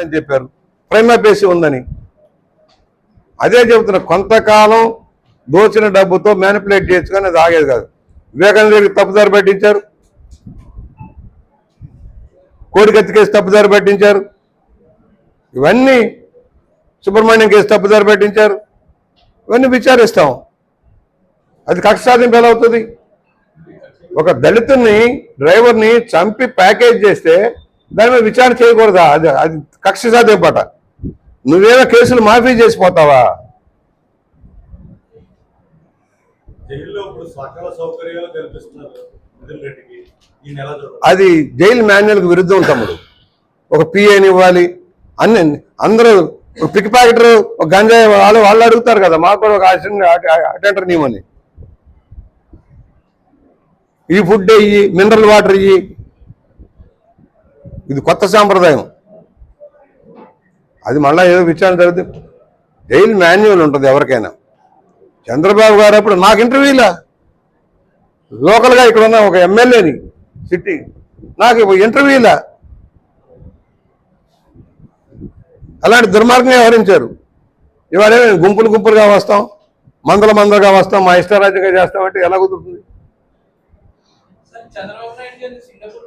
అని చెప్పారు. ప్రైమా ఉందని. అదే చెబుతున్నా కొంతకాలం దోచిన డబ్బుతో మ్యానిపులేట్ చేయొచ్చు కానీ అది ఆగేది కాదు. వివేకానంద గారికి తప్పుదారి పట్టించారు. కోడికత్తి కేసు తప్పుదారి పట్టించారు. ఇవన్నీ సుబ్రహ్మణ్యం కేసు తప్పుదారి పట్టించారు. ఇవన్నీ విచారిస్తాం. అది కక్ష సాధింపు ఎలా అవుతుంది? ఒక దళితుని డ్రైవర్ని చంపి ప్యాకేజ్ చేస్తే దాని మీద విచారణ చేయకూడదా? అది అది కక్ష సాధింపట నువ్వేమో కేసులు మాఫీ చేసిపోతావా? అది జైలు మాన్యువల్కి విరుద్ధం తమ్ముడు. ఒక పిఏని ఇవ్వాలి. అన్ని అందరూ పిక్ ప్యాకెటర్ ఒక గంజాయి వాళ్ళు వాళ్ళు అడుగుతారు కదా మాకు కూడా ఒక అటెండర్ నీమని ఈ ఫుడ్ ఇయ్యి మినరల్ వాటర్ ఇయ్యి ఇది కొత్త సాంప్రదాయం. అది మళ్ళీ ఏదో విచారణ జరుగుతుంది డైలీ మాన్యువల్ ఉంటుంది ఎవరికైనా. చంద్రబాబు గారు అప్పుడు నాకు ఇంటర్వ్యూలా లోకల్గా ఇక్కడ ఉన్న ఒక ఎమ్మెల్యేని సిటీ నాకు ఇంటర్వ్యూలా అలాంటి దుర్మార్గం వ్యవహరించారు. ఇవాళ గుంపులు గుంపులుగా వస్తాం మందల మందలుగా వస్తాం మా ఇష్టారాజ్యంగా చేస్తామంటే ఎలా కుదురుతుంది? చంద్రబాబు నాయుడు సింగపూర్